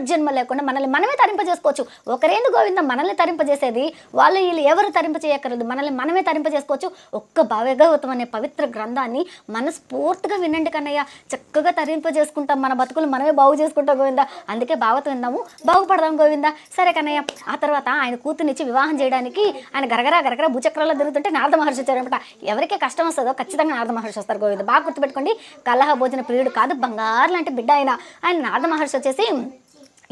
పునర్జన్మ లేకుండా మనల్ని మనమే తరింపజేసుకోవచ్చు. ఒకరేందు గోవింద మనల్ని తరింపజేసేది వాళ్ళు వీళ్ళు ఎవరు తరింప మనల్ని మనమే తరింపజేసుకోవచ్చు. ఒక్క భావగౌతం అనే పవిత్ర గ్రంథాన్ని మనస్ఫూర్తిగా వినండి కన్నయ్య. చక్కగా తరింపజేసుకుంటాం మన బతుకులు మనమే బాగు చేసుకుంటాం గోవిందా. అందుకే భావత విందాము బాగుపడదాం గోవింద. సరే కన్నయ్య ఆ తర్వాత ఆయన కూతుర్నిచ్చి వివాహం చేయడానికి ఆయన గరగరా గరగరా భూచక్రాల్లో తిరుగుతుంటే నారద మహర్షి వచ్చారనమాట ఎవరికి కష్టం వస్తుందో ఖచ్చితంగా నారద మహర్షి వస్తారు గోవింద. బాగా గుర్తుపెట్టుకోండి. కలహ భోజన ప్రియుడు కాదు బంగారు లాంటి బిడ్డ ఆయన. ఆయన నారద మహర్షి వచ్చేసి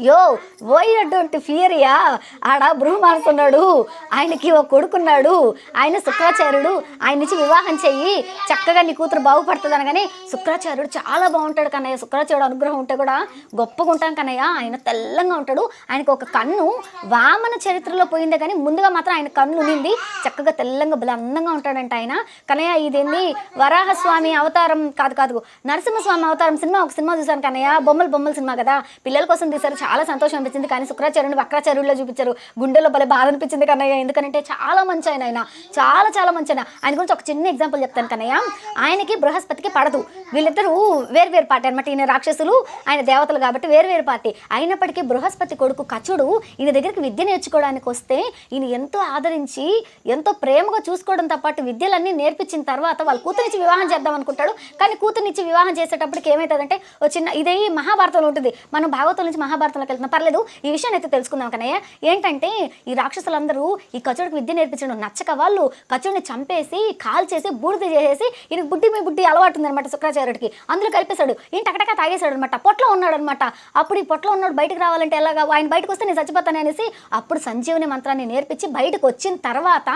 యో పోయినటువంటి ఫియరియా ఆడ బృహ మారుతున్నాడు ఆయనకి ఒక కొడుకున్నాడు ఆయన శుక్రాచార్యుడు ఆయన నుంచి వివాహం చెయ్యి చక్కగా నీ కూతురు బాగుపడుతుంది అనగానే శుక్రాచార్యుడు చాలా బాగుంటాడు కన్నయ్య. శుక్రాచార్యుడు అనుగ్రహం ఉంటే కూడా గొప్పగా ఉంటాం కన్నయ్య. ఆయన తెల్లంగా ఉంటాడు. ఆయనకు ఒక కన్ను వామన చరిత్రలో పోయిందే కానీ ముందుగా మాత్రం ఆయన కన్ను నింది చక్కగా తెల్లంగా బలందంగా అందంగా ఉంటాడంట ఆయన. కన్నయ్య ఇదేంది? వరాహస్వామి అవతారం కాదు కాదు. నరసింహస్వామి అవతారం సినిమా ఒక సినిమా చూశాను కన్నయ్య. బొమ్మలు బొమ్మల సినిమా కదా. పిల్లల కోసం తీశారు చాలా సంతోషం అనిపించింది. కానీ శుక్రాచార్యుని వక్రాచార్యుల్లో చూపించారు. గుండెలో భలే బాధ అనిపించింది కన్నయ్య. ఎందుకంటే చాలా మంచి ఆయన ఆయన. చాలా చాలా మంచి ఆయన. ఆయన గురించి ఒక చిన్న ఎగ్జాంపుల్ చెప్తాను కన్నయ్య. ఆయనకి బృహస్పతికి పడదు. వీళ్ళిద్దరూ వేరు వేరు పార్టీ అనమాట. ఈయన రాక్షసులు ఆయన దేవతలు కాబట్టి వేరు వేరు పార్టీ. అయినప్పటికీ బృహస్పతి కొడుకు కచుడు ఈయన దగ్గరికి విద్య నేర్చుకోవడానికి వస్తే ఈయన ఎంతో ఆదరించి ఎంతో ప్రేమగా చూసుకోవడంతో పాటు విద్యలన్నీ నేర్పించిన తర్వాత వాళ్ళ కూతురిచ్చి వివాహం చేద్దాం అనుకుంటాడు. కానీ కూతురునిచ్చి వివాహం చేసేటప్పటికి ఏమవుతుందంటే ఓ చిన్న ఇదే మహాభారతంలో ఉంటుంది. మనం భాగవతం నుంచి లోకంలోకి వెళ్తున్నా పర్లేదు ఈ విషయాన్ని అయితే తెలుసుకుందాం కనయ్య ఏంటంటే ఈ రాక్షసులందరూ ఈ కచుడికి విద్య నేర్పించడం నచ్చక వాళ్ళు కచుడిని చంపేసి కాల్ చేసి బూడిద చేసేసి ఈయన బుడ్డి మీ బుడ్డి అలవాటు ఉందనమాట శుక్రాచార్యుడికి. అందులో కలిపేశాడు. ఈయన టకటక తాగేశాడు అనమాట పొట్లో ఉన్నాడు అనమాట అప్పుడు ఈ పొట్లో ఉన్నాడు బయటకు రావాలంటే ఎలాగా? ఆయన బయటకు వస్తే నేను చచ్చిపోతాను అనేసి అప్పుడు సంజీవని మంత్రాన్ని నేర్పించి బయటకు వచ్చిన తర్వాత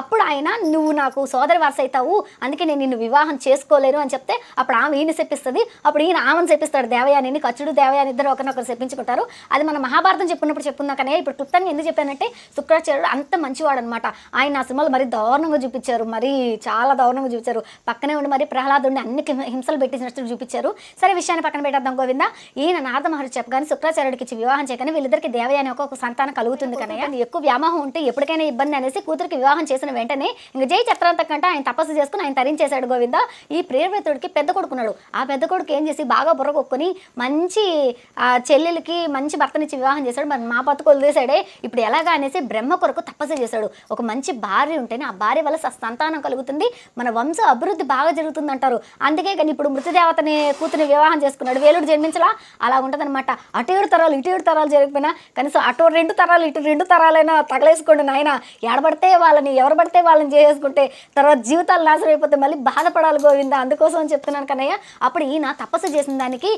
అప్పుడు ఆయన నువ్వు నాకు సోదరి వారస అవుతావు అందుకే నేను నిన్ను వివాహం చేసుకోలేను అని చెప్తే అప్పుడు ఆమె ఈయన చెప్పిస్తుంది అప్పుడు ఈయన ఆమెను చెప్పిస్తాడు దేవయానిని కచ్చుడు దేవయాని ఇద్దరు ఒకరినొకరు చెప్పించుకుంటారు అది మన మహాభారతం చెప్పినప్పుడు చెప్పుకున్నా కానీ ఇప్పుడు క్లుప్తంగా ఎందుకు చెప్పానంటే శుక్రాచార్యుడు అంత మంచివాడు అనమాట ఆయన ఆ సినిమాలు మరీ దారుణంగా చూపించారు. మరీ చాలా దారుణంగా చూపించారు. పక్కనే ఉండి మరి ప్రహ్లాదుడిని అన్ని హింసలు పెట్టించినట్టు చూపించారు. సరే విషయాన్ని పక్కన పెట్టేద్దాం గోవింద. ఈయన నారద మహర్షి చెప్పగానే శుక్రాచార్యుడికి ఇచ్చి వివాహం చేయగానే వీళ్ళిద్దరికి దేవయాని ఒక ఒక సంతానం కలుగుతుంది కన్నయ్య ఎక్కువ వ్యామోహం ఉంటే ఎప్పటికైనా ఇబ్బంది అనేసి కూతురికి వివాహం చేసిన వెంటనే ఇంక జై చక్రాంత కంటే ఆయన తపస్సు చేసుకుని ఆయన తరించేశాడు గోవింద. ఈ ప్రియవ్రతుడికి పెద్ద కొడుకున్నాడు. ఆ పెద్ద కొడుకు ఏం చేసి బాగా బుర్ర కొక్కుని మంచి ఆ చెల్లెలకి మంచి భర్తనిచ్చి వివాహం చేశాడు. మరి మా బతుకు వదిలేశాడే. ఇప్పుడు ఎలాగా అనేసి బ్రహ్మ కొరకు తపస్సు చేశాడు. ఒక మంచి భార్య ఉంటేనే ఆ భార్య వల్ల సంతానం కలుగుతుంది. మన వంశ అభివృద్ధి బాగా జరుగుతుంది అంటారు అందుకే కానీ ఇప్పుడు మృతదేవతని కూతుని వివాహం చేసుకున్నాడు. వేలుడు జన్మించలా? అలా ఉంటుందన్నమాట. అటు ఏడు తరాలు ఇటు ఏడు తరాలు జరిగిపోయినా కనీసం అటు రెండు తరాలు ఇటు రెండు తరాలైనా తగలేసుకోండి నాయన. ఎడబడితే వాళ్ళని ఎవరు పడితే వాళ్ళని చేసుకుంటే తర్వాత జీవితాలు నాశనం అయిపోతే మళ్ళీ బాధపడాలి గోవిందా? అందుకోసం చెప్తున్నాను కన్నయ్య. అప్పుడు ఈయన తపస్సు చేసిన దానికి